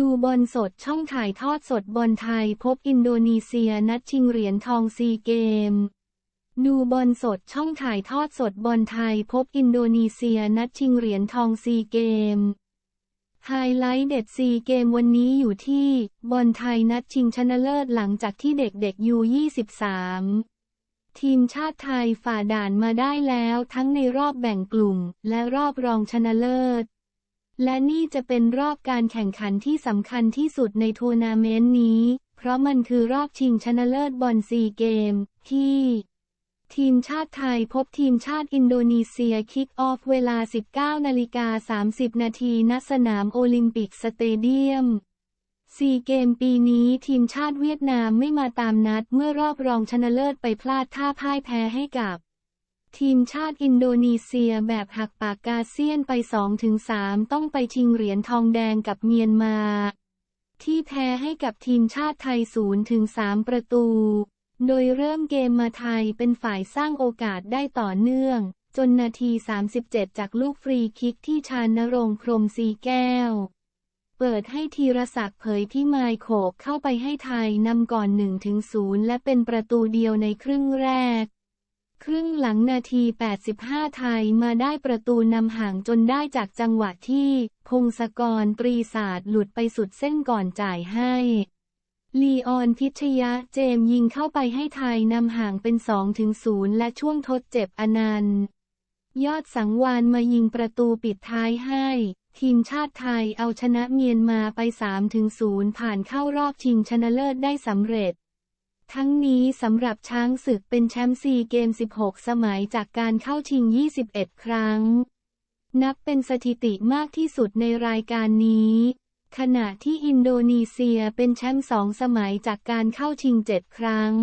ดูบอลสดช่องถ่ายทอดสดบอลไทยพบอินโดนีเซียนัดชิงเหรียญทองซีเกม ดูบอลสดช่องถ่ายทอดสดบอลไทยพบอินโดนีเซียนัดชิงเหรียญทองซีเกม ไฮไลท์เด็ดซีเกมวันนี้อยู่ที่บอลไทยนัดชิงชนะเลิศหลังจากที่เด็กๆยู23 ทีมชาติไทยฝ่าด่านมาได้แล้วทั้งในรอบแบ่งกลุ่มและรอบรองชนะเลิศ และนี่จะเป็นรอบการแข่งขันที่สำคัญที่สุดในทัวร์นาเมนต์นี้ เพราะมันคือรอบชิงชนะเลิศบอลซีเกม ที่ ทีมชาติไทยพบทีมชาติอินโดนีเซียคิกออฟเวลา 19นาฬิกา30 นาทีณสนามโอลิมปิกสเตเดียมซีเกมปีนี้ทีมชาติเวียดนามไม่มาตามนัดเมื่อรอบรองชนะเลิศไปพลาดท่าพ่ายแพ้ให้กับ ทีมชาติอินโดนีเซียแบบหักปากกาเซียนไป 2-3 ต้องไปชิงเหรียญทองแดงกับเมียนมา ที่แพ้ให้กับทีมชาติไทย 0-3 ประตู โดยเริ่มเกมมาไทยเป็นฝ่ายสร้างโอกาสได้ต่อเนื่อง จนนาที 37 จากลูกฟรีคิกที่ชานนรงค์พรมสีแก้ว เปิดให้ธีรศักดิ์เผยพิมายโขกเข้าไปให้ไทยนำก่อน 1-0 และเป็นประตูเดียวในครึ่งแรก ครึ่งหลังนาที 85 ไทยมาได้ประตูนำห่างจนได้จากจังหวะที่ พงศกรตรีศาสตร์หลุดไปสุดเส้นก่อนจ่ายให้ลีออนพิชยะเจมยิงเข้าไปให้ไทยนำห่างเป็น2-0และช่วงทดเจ็บอนันต์ ยอดสังวานมายิงประตูปิดท้ายให้ ทีมชาติไทยเอาชนะเมียนมาไป3-0ผ่านเข้ารอบชิงชนะเลิศได้สำเร็จ ทั้งนี้สำหรับช้างศึกเป็นแชมป์ซีเกม 16 สมัยจากการเข้าชิง 21 ครั้ง นับเป็นสถิติมากที่สุดในรายการนี้ ขณะที่อินโดนีเซียเป็นแชมป์สองสมัยจากการเข้าชิง 7 ครั้ง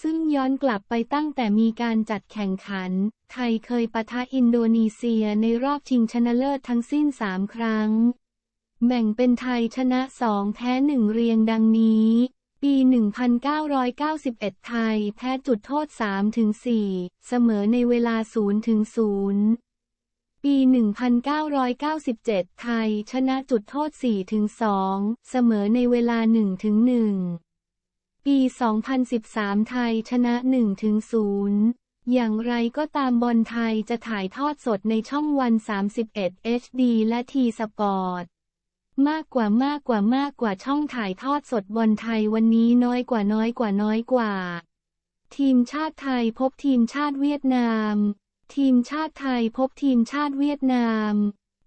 ซึ่งย้อนกลับไปตั้งแต่มีการจัดแข่งขัน ไทยเคยปะทะอินโดนีเซียในรอบชิงชนะเลิศทั้งสิ้น 3 ครั้ง แบ่งเป็นไทยชนะ 2 แพ้ 1 เรียงดังนี้ ปี 1991 ไทยแพ้จุดโทษ 3-4 เสมอในเวลา 0-0 ปี 1997 ไทยชนะจุดโทษ 4-2 เสมอในเวลา 1-1 ปี 2013 ไทยชนะ 1-0อย่างไรก็ตามบอลไทยจะถ่ายทอดสดในช่องวัน 31 HD และทีสปอร์ต มากกว่ามากกว่ามากกว่าช่องถ่ายทอดสดบอลไทยวันนี้น้อยกว่าน้อยกว่าน้อยกว่า ทีมชาติไทยพบทีมชาติเวียดนาม ทีมชาติไทยพบทีมชาติเวียดนาม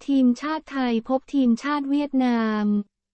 ทีมชาติไทยพบทีมชาติเวียดนาม